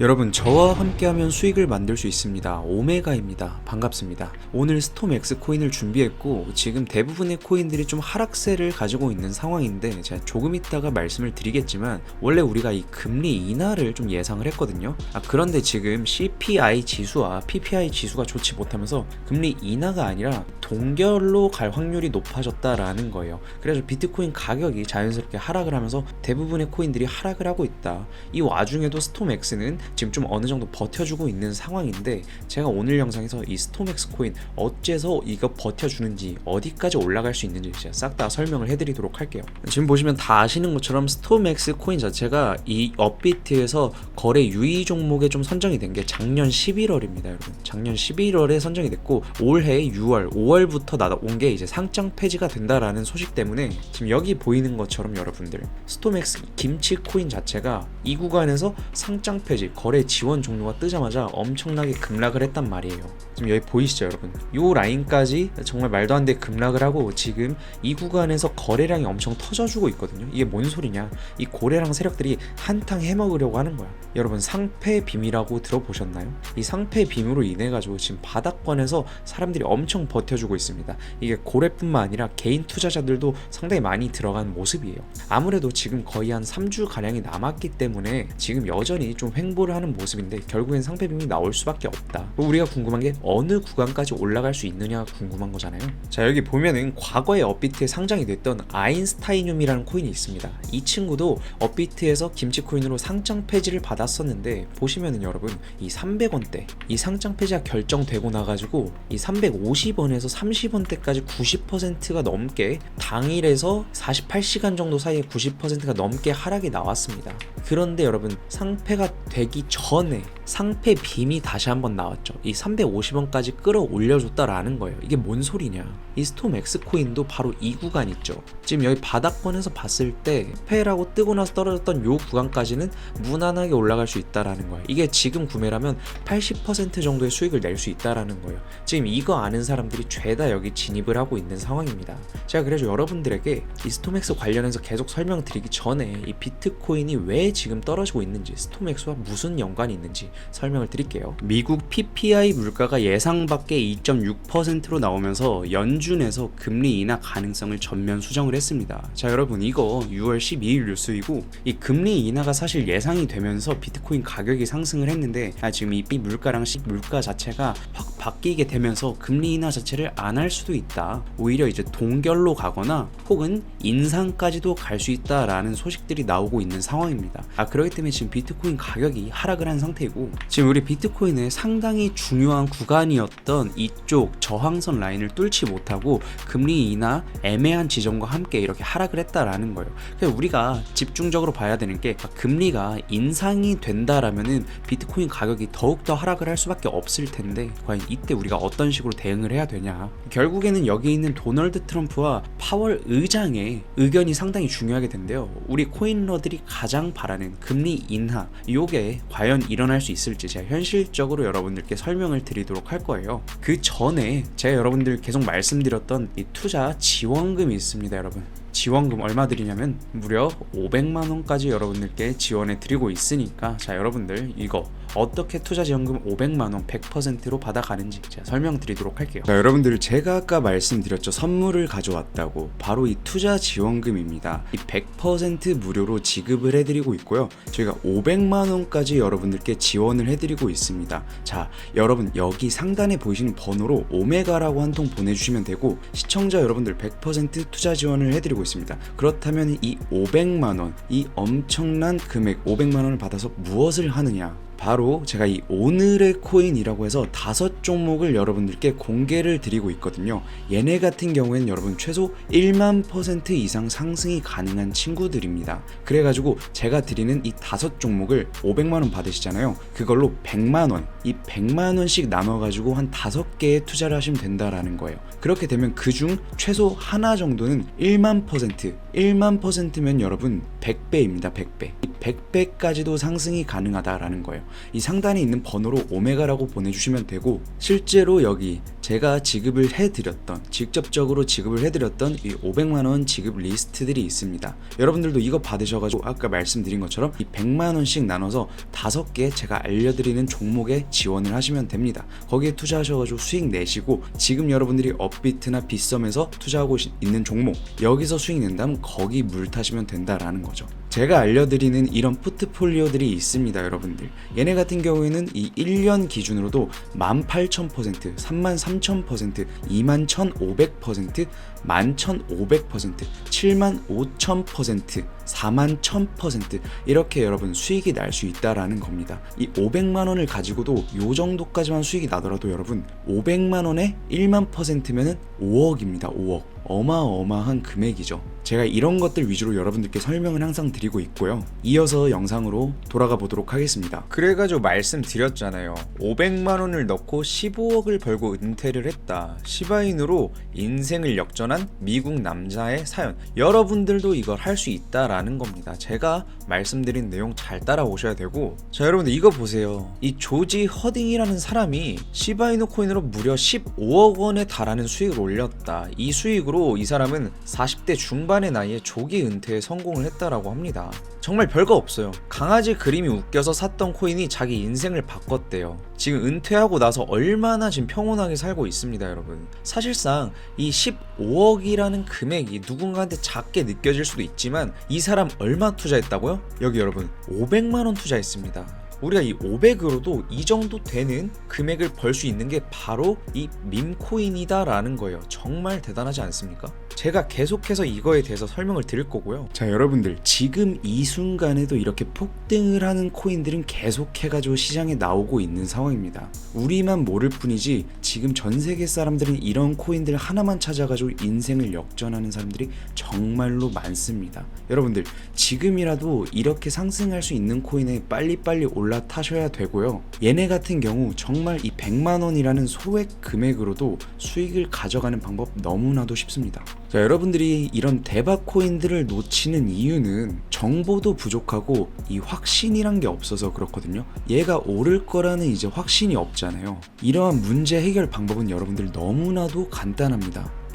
여러분 저와 함께하면 수익을 만들 수 있습니다. 오메가입니다. 반갑습니다. 오늘 스톰엑스 코인을 준비했고 지금 대부분의 코인들이 좀 하락세를 가지고 있는 상황인데 제가 조금 있다가 말씀을 드리겠지만 원래 우리가 이 금리 인하를 좀 예상을 했거든요. 아 그런데 지금 CPI 지수와 PPI 지수가 좋지 못하면서 금리 인하가 아니라 동결로 갈 확률이 높아졌다라는 거예요. 그래서 비트코인 가격이 자연스럽게 하락을 하면서 대부분의 코인들이 하락을 하고 있다. 이 와중에도 스톰엑스는 지금 좀 어느 정도 버텨주고 있는 상황인데 제가 오늘 영상에서 이 스톰엑스 코인 어째서 이거 버텨주는지 어디까지 올라갈 수 있는지 제가 싹 다 설명을 해드리도록 할게요. 지금 보시면 다 아시는 것처럼 스톰엑스 코인 자체가 이 업비트에서 거래 유의 종목에 좀 선정이 된 게 작년 11월입니다, 여러분. 작년 11월에 선정이 됐고 올해 6월, 5월 부터 나온 게 이제 상장 폐지가 된다라는 소식 때문에 지금 여기 보이는 것처럼 여러분들 스톰엑스 김치 코인 자체가 이 구간에서 상장 폐지, 거래 지원 종료가 뜨자마자 엄청나게 급락을 했단 말이에요. 지금 여기 보이시죠, 여러분? 요 라인까지 정말 말도 안돼 급락을 하고 지금 이 구간에서 거래량이 엄청 터져주고 있거든요. 이게 뭔 소리냐? 이 고래랑 세력들이 한탕 해먹으려고 하는 거야. 여러분 상패 빔이라고 들어보셨나요? 이 상패 빔으로 인해 가지고 지금 바닥권에서 사람들이 엄청 버텨주고 있습니다. 이게 고래뿐만 아니라 개인 투자자들도 상당히 많이 들어간 모습이에요. 아무래도 지금 거의 한 3주 가량이 남았기 때문에 지금 여전히 좀 횡보를 하는 모습인데 결국엔 상패 빔이 나올 수밖에 없다. 우리가 궁금한 게 어느 구간까지 올라갈 수 있느냐 궁금한 거잖아요. 자 여기 보면은 과거에 업비트에 상장이 됐던 아인스타이늄이라는 코인이 있습니다. 이 친구도 업비트에서 김치 코인으로 상장 폐지를 받았었는데 보시면은 여러분 이 300원대 이 상장 폐지가 결정되고 나가지고 이 350원에서 30원대까지 90%가 넘게 당일에서 48시간 정도 사이에 90%가 넘게 하락이 나왔습니다. 그런데 여러분 상패가 되기 전에 상패 빔이 다시 한번 나왔죠. 이 350원까지 끌어올려줬다라는 거예요. 이게 뭔 소리냐? 이 스톰 엑스 코인도 바로 이 구간 있죠. 지금 여기 바닥권에서 봤을 때 패라고 뜨고 나서 떨어졌던 요 구간까지는 무난하게 올라갈 수 있다라는 거예요. 이게 지금 구매라면 80% 정도의 수익을 낼 수 있다라는 거예요. 지금 이거 아는 사람들이 죄다 여기 진입을 하고 있는 상황입니다. 제가 그래서 여러분들에게 이 스톰엑스 관련해서 계속 설명드리기 전에 이 비트코인이 왜 지금 떨어지고 있는지 스톰엑스와 무슨 연관이 있는지 설명을 드릴게요. 미국 PPI 물가가 예상 밖의 2.6%로 나오면서 연준에서 금리 인하 가능성을 전면 수정을 했습니다. 자 여러분 이거 6월 12일 뉴스이고 이 금리 인하가 사실 예상이 되면서 비트코인 가격이 상승을 했는데 아, 지금 이 물가랑 시 물가 자체가 확 바뀌게 되면서 금리 인하 자체를 안 할 수도 있다. 오히려 이제 동결로 가거나 혹은 인상까지도 갈 수 있다라는 소식들이 나오고 있는 상황입니다. 아 그렇기 때문에 지금 비트코인 가격이 하락을 한 상태이고 지금 우리 비트코인의 상당히 중요한 구간이었던 이쪽 저항선 라인을 뚫지 못하고 금리 인하 애매한 지점과 함께 이렇게 하락을 했다라는 거예요. 그래서 우리가 집중적으로 봐야 되는 게 금리가 인상이 된다라면은 비트코인 가격이 더욱더 하락을 할 수밖에 없을 텐데 과연 이때 우리가 어떤 식으로 대응을 해야 되냐. 결국에는 여기 있는 도널드 트럼프와 파월 의장의 의견이 상당히 중요하게 된대요. 우리 코인러들이 가장 바라는 금리 인하 요게 과연 일어날 수 있을지 제가 현실적으로 여러분들께 설명을 드리도록 할 거예요. 그 전에 제가 여러분들 계속 말씀드렸던 이 투자 지원금이 있습니다 여러분 지원금 얼마 드리냐면 무려 500만 원까지 여러분들께 지원해 드리고 있으니까 자 여러분들 이거 어떻게 투자 지원금 500만 원 100%로 받아가는지 제가 설명드리도록 할게요. 자 여러분들 제가 아까 말씀드렸죠 선물을 가져왔다고 바로 이 투자 지원금입니다. 이 100% 무료로 지급을 해드리고 있고요. 저희가 500만 원까지 여러분들께 지원을 해드리고 있습니다. 자 여러분 여기 상단에 보이시는 번호로 오메가라고 한 통 보내주시면 되고 시청자 여러분들 100% 투자 지원을 해드리고 있습니다. 그렇다면 이 500만 원, 이 엄청난 금액 500만 원을 받아서 무엇을 하느냐? 바로 제가 이 오늘의 코인이라고 해서 다섯 종목을 여러분들께 공개를 드리고 있거든요. 얘네 같은 경우에는 여러분 최소 1만 퍼센트 이상 상승이 가능한 친구들입니다. 그래가지고 제가 드리는 이 다섯 종목을 500만 원 받으시잖아요. 그걸로 100만 원, 이 100만 원씩 나눠가지고 한 다섯 개에 투자를 하시면 된다라는 거예요. 그렇게 되면 그중 최소 하나 정도는 1만 퍼센트, 1만 퍼센트면 여러분 100배입니다. 100배. 이 100배까지도 상승이 가능하다라는 거예요. 이 상단에 있는 번호로 오메가라고 보내주시면 되고 실제로 여기 제가 지급을 해드렸던 직접적으로 지급을 해드렸던 이 500만원 지급 리스트들이 있습니다. 여러분들도 이거 받으셔가지고 아까 말씀드린 것처럼 이 100만원씩 나눠서 다섯 개 제가 알려드리는 종목에 지원을 하시면 됩니다. 거기에 투자하셔가지고 수익 내시고 지금 여러분들이 업비트나 빗썸에서 투자하고 시- 있는 종목 여기서 수익 낸다면 거기 물 타시면 된다라는 거죠. 제가 알려드리는 이런 포트폴리오들이 있습니다, 여러분들. 얘네 같은 경우에는 이 1년 기준으로도 18,000%, 33,000%, 21,500%, 11,500%, 75,000%, 41,000% 이렇게 여러분 수익이 날 수 있다라는 겁니다. 이 500만 원을 가지고도 요 정도까지만 수익이 나더라도 여러분 500만 원에 1만 퍼센트면은 5억입니다. 5억. 어마어마한 금액이죠. 제가 이런 것들 위주로 여러분들께 설명을 항상 드리고 있고요. 이어서 영상으로 돌아가 보도록 하겠습니다. 그래가지고 말씀드렸잖아요. 500만 원을 넣고 15억을 벌고 은퇴를 했다. 시바인으로 인생을 역전한 미국 남자의 사연. 여러분들도 이걸 할 수 있다라는 겁니다. 제가 말씀드린 내용 잘 따라오셔야 되고 자 여러분들 이거 보세요. 이 조지 허딩이라는 사람이 시바이누 코인으로 무려 15억 원에 달하는 수익을 올렸다. 이 수익으로 이 사람은 40대 중반의 나이에 조기 은퇴에 성공을 했다라고 합니다. 정말 별거 없어요. 강아지 그림이 웃겨서 샀던 코인이 자기 인생을 바꿨대요. 지금 은퇴하고 나서 얼마나 지금 평온하게 살고 있습니다, 여러분. 사실상 이 15억이라는 금액이 누군가한테 작게 느껴질 수도 있지만 이 사람 얼마 투자했다고요? 여기 여러분 500만 원 투자했습니다. 우리가 이 500으로도 이 정도 되는 금액을 벌 수 있는 게 바로 이 밈코인이다라는 거예요. 정말 대단하지 않습니까? 제가 계속해서 이거에 대해서 설명을 드릴 거고요. 자, 여러분들 지금 이 순간에도 이렇게 폭등을 하는 코인들은 계속해가지고 시장에 나오고 있는 상황입니다. 우리만 모를 뿐이지 지금 전 세계 사람들은 이런 코인들 하나만 찾아가지고 인생을 역전하는 사람들이 정말로 많습니다. 여러분들 지금이라도 이렇게 상승할 수 있는 코인에 빨리빨리 올라 타셔야 되고요. 얘네 같은 경우 정말 이 100만 원이라는 소액 금액으로도 수익을 가져가는 방법 너무나도 쉽습니다. 자, 여러분들이 이런 대박 코인들을 놓치는 이유는 정보도 부족하고 이 확신이란 게 없어서 그렇거든요. 얘가 오를 거라는 이제 확신이 없잖아요. 이러한 문제 해결 방법은 여러분들 너무나도 간단합니다.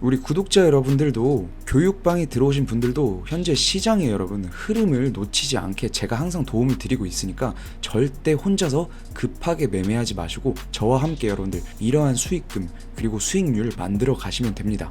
우리 구독자 여러분들도 교육방에 들어오신 분들도 현재 시장의 여러분 흐름을 놓치지 않게 제가 항상 도움을 드리고 있으니까 절대 혼자서 급하게 매매하지 마시고 저와 함께 여러분들 이러한 수익금 그리고 수익률 만들어 가시면 됩니다.